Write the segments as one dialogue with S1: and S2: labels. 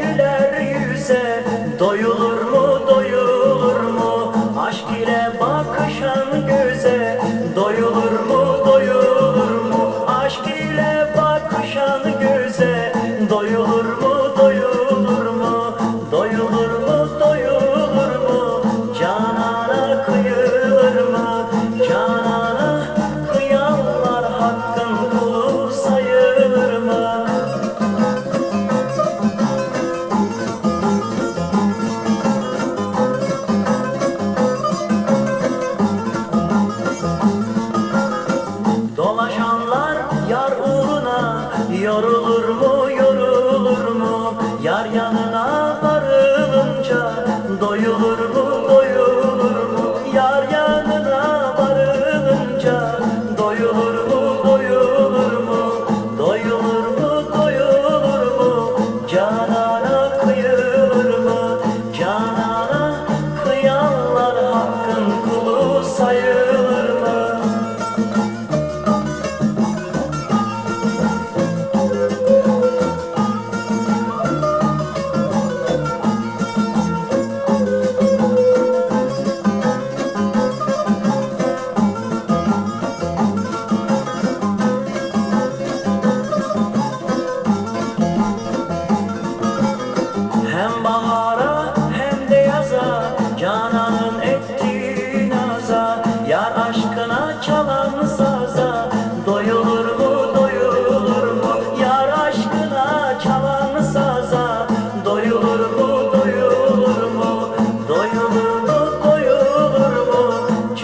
S1: güler yüze doyulur. Yarılır mı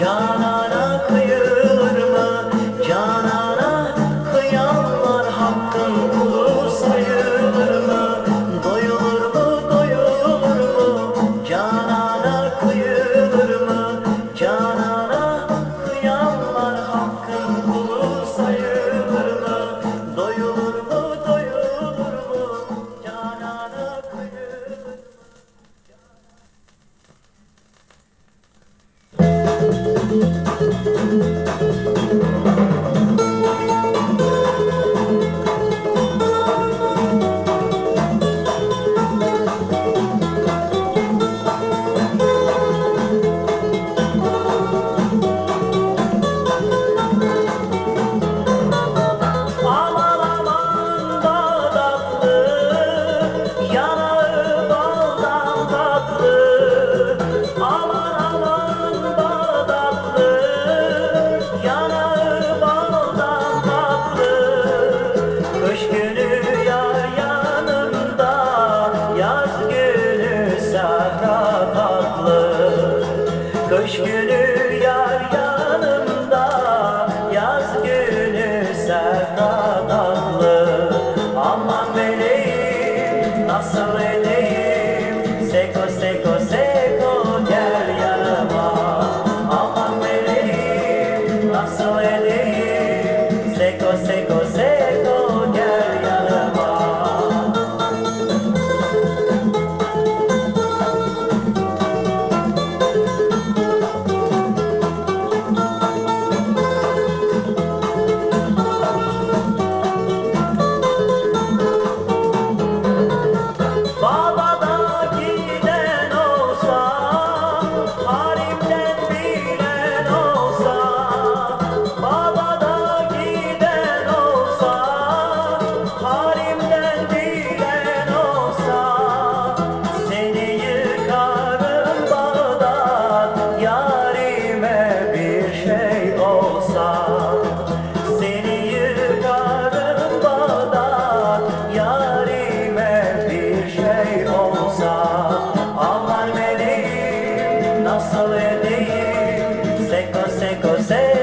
S1: Yeah. nasıl edeyim Seko seko seko gel yanıma. Aman meleğim nasıl edeyim say.